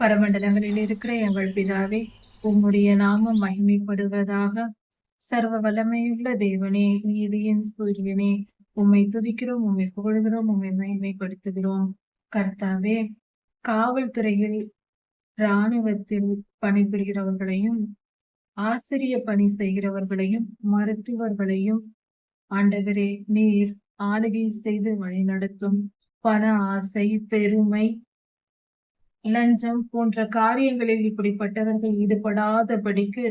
பரமண்டலங்களில் இருக்கிற எங்கள் பிதாவே உம்முடைய நாமம் மகிமைப்படுவதாக சர்வ வல்லமையுள்ள தேவனே நீதியின் சூரியனே உம்மை துதிக்கிறோம் உம்மை புகழ்கிறோம் உம்மை மகிமைப்படுத்துகிறோம். கர்த்தாவே காவல்துறையில் இராணுவத்தில் பணிபுரிகிறவர்களையும் ஆசிரிய பணி செய்கிறவர்களையும் மருத்துவர்களையும் ஆண்டவரே நீர் ஆளுகை செய்து வழிநடத்தும் பண ஆசை பெருமை லஞ்சம் போன்ற காரியங்களில் இப்படிப்பட்டவர்கள் ஈடுபடாதபடிக்கு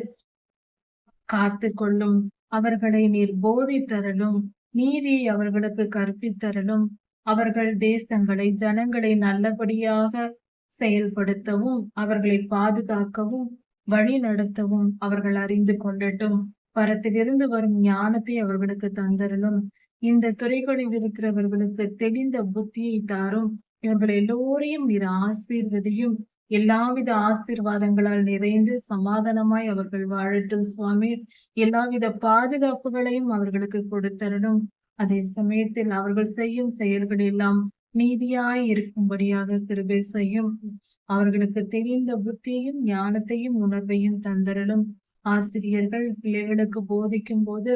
காத்து கொள்ளும் அவர்களை நீர் போதித்தரலும் நீதியை அவர்களுக்கு கற்பித்தரலும் அவர்கள் தேசங்களை ஜனங்களை நல்லபடியாக செயல்படுத்தவும் அவர்களை பாதுகாக்கவும் வழி நடத்தவும் அவர்கள் அறிந்து கொள்ளட்டும். பரத்திலிருந்து வரும் ஞானத்தை அவர்களுக்கு தந்தரலும். இந்த துறைகளில் இருக்கிறவர்களுக்கு தெளிந்த புத்தியை தாரும். இவர்கள் எல்லோரையும் நீர் ஆசீர்வதியும் எல்லாவித ஆசீர்வாதங்களால் நிறைந்து சமாதானமாய் அவர்கள் வாழட்டும் சுவாமி. எல்லாவித பாதுகாப்புகளையும் அவர்களுக்கு கொடுத்தரணும். அதே சமயத்தில் அவர்கள் செய்யும் செயல்கள் எல்லாம் நீதியாய் இருக்கும்படியாக கிருபை செய்யும். அவர்களுக்கு தெரிந்த புத்தியையும் ஞானத்தையும் உணர்வையும் தந்தரலும் ஆசிரியர்கள் பிள்ளைகளுக்கு போதிக்கும் போது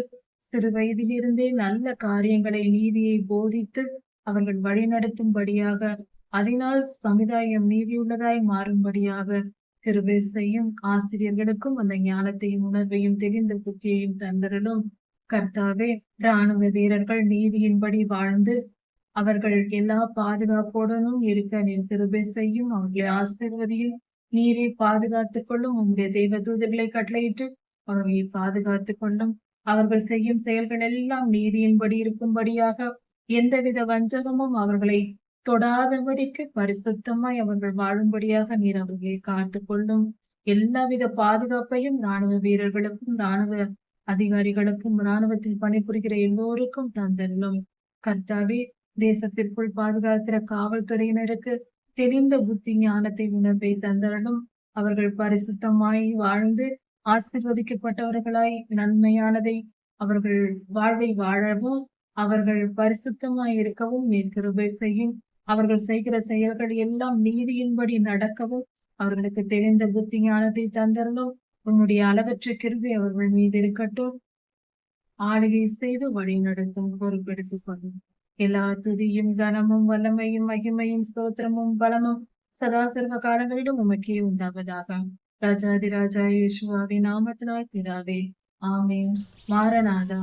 சிறு வயதிலிருந்தே நல்ல காரியங்களை நீதியை போதித்து அவர்கள் வழிநடத்தும்படியாக அதனால் சமுதாயம் நீதியுள்ளதாய் மாறும்படியாக கிருபை செய்யும் ஆசிரியர்களுக்கும் அந்த ஞானத்தையும் உணர்வையும் தெரிந்த புத்தியையும் தந்தரலும் கர்த்தாவே ராணுவ வீரர்கள் நீதியின்படி வாழ்ந்து அவர்கள் எல்லா பாதுகாப்புடனும் இருக்க நீர் கிருபை செய்யும் அவர்களை ஆசிர்வதியும். நீரை பாதுகாத்துக் கொள்ளும். உங்களுடைய தெய்வ தூதர்களை கட்டளையிட்டு அவர்களை பாதுகாத்துக் கொள்ளும். அவர்கள் செய்யும் செயல்கள் எல்லாம் நீதியின்படி இருக்கும்படியாக எந்தவித வஞ்சகமும் அவர்களை தொடாதபடிக்கு பரிசுத்தமாய் அவர்கள் வாழும்படியாக நீர் அவர்களை காத்து கொள்ளும். எல்லாவித பாதுகாப்பையும் ராணுவ வீரர்களுக்கும் ராணுவ அதிகாரிகளுக்கும் ராணுவத்தில் பணிபுரிகிற எல்லோருக்கும் தந்தரலும் கர்த்தாவே தேசத்திற்குள் பாதுகாக்கிற காவல்துறையினருக்கு தெளிந்த புத்தி ஞானத்தை உணர்வை தந்தரலும் அவர்கள் பரிசுத்தமாய் வாழ்ந்து ஆசிர்வதிக்கப்பட்டவர்களாய் நன்மையானதை அவர்கள் வாழ்வை வாழவும் அவர்கள் பரிசுத்தமாய் இருக்கவும் நீர் கிருபை செய்யும். அவர்கள் செய்கிற செயல்கள் எல்லாம் நீதியின்படி நடக்கவும். அவர்களுக்கு தெரிந்த புத்தி ஞானத்தை தந்தரலும் உன்னுடைய அளவற்ற கிருபை அவர்கள் மீது இருக்கட்டும். ஆளுகை செய்து வழி நடத்தும் பொறுப்பெடுத்துக் கொள்ளும். எல்லா துதியும் கனமும் வல்லமையும் மகிமையும் ஸ்தோத்திரமும் பலமும் சதா சர்வ காலங்களிலும் உமக்கே உண்டாவதாக. ராஜாதி ராஜா யேசுவாவின் நாமத்தினால் பிதாவே ஆமே மாரநாதா